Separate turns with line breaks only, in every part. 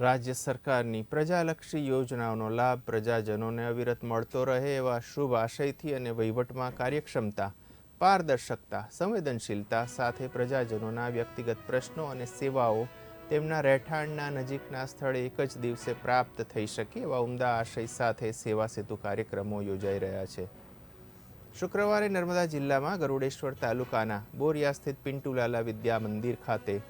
રાજ્ય સરકારની પ્રજાલક્ષી યોજનાઓનો લાભ પ્રજાજનોને અવિરત મળતો રહે એવા શુભ આશયથી અને વહીવટમાં કાર્યક્ષમતા, પારદર્શકતા, સંવેદનશીલતા સાથે પ્રજાજનોના વ્યક્તિગત પ્રશ્નો અને સેવાઓ તેમના રહેઠાણના નજીકના સ્થળે એક જ દિવસે પ્રાપ્ત થઈ શકે એવા ઉમદા આશય સાથે સેવા સેતુ કાર્યક્રમો યોજાઈ રહ્યા છે. શુક્રવારે નર્મદા જિલ્લામાં ગરુડેશ્વર તાલુકાના બોરિયા સ્થિત પિન્ટુલાલા વિદ્યા મંદિર ખાતે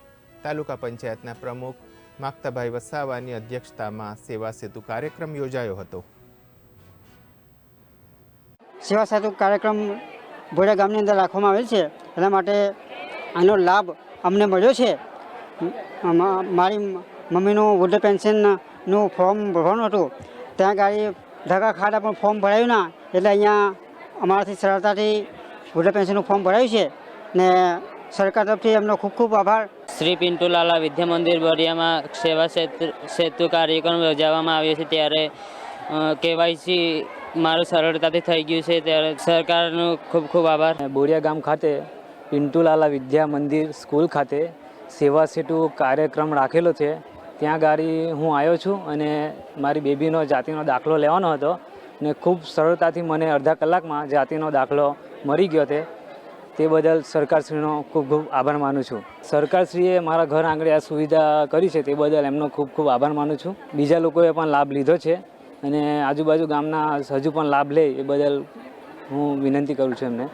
તાલુકા પંચાયતના પ્રમુખ માક્તાભાઈ વસાવાની અધ્યક્ષતામાં સેવા સેતુ કાર્યક્રમ યોજાયો હતો.
સેવા સેતુ કાર્યક્રમ ભોડા ગામની અંદર રાખવામાં આવેલ છે. એના માટે આનો લાભ અમને મળ્યો છે. મારી મમ્મીનું વૃદ્ધ પેન્શનનું ફોર્મ ભરવાનું હતું. ત્યાં ગાડી ધક્કા ખાડા પણ ફોર્મ ભરાયું ના, એટલે અહીંયા અમારાથી સરળતાથી વૃદ્ધ પેન્શનનું ફોર્મ ભરાયું છે. ને સરકાર તરફથી એમનો ખૂબ ખૂબ આભાર.
શ્રી પિન્ટુલાલા વિદ્યા મંદિર બરિયામાં સેવા સેતુ કાર્યક્રમ યોજવામાં આવ્યો છે. ત્યારે કેવાયસી મારું સરળતાથી થઈ ગયું છે. ત્યારે સરકારનો ખૂબ ખૂબ આભાર.
બોરિયા ગામ ખાતે પિન્ટુલાલા વિદ્યા મંદિર સ્કૂલ ખાતે સેવા સેતુ કાર્યક્રમ રાખેલો છે. ત્યાં ગાડી હું આવ્યો છું અને મારી બેબીનો જાતિનો દાખલો લેવાનો હતો ને ખૂબ સરળતાથી મને અડધા કલાકમાં જાતિનો દાખલો મળી ગયો તે તે બદલ સરકારશ્રીનો ખૂબ ખૂબ આભાર માનું છું. સરકારશ્રીએ મારા ઘર આંગણે આ સુવિધા કરી છે તે બદલ એમનો ખૂબ ખૂબ આભાર માનું છું. બીજા લોકોએ પણ લાભ લીધો છે અને આજુબાજુ ગામના હજુ પણ લાભ લે એ બદલ હું વિનંતી કરું છું એમને.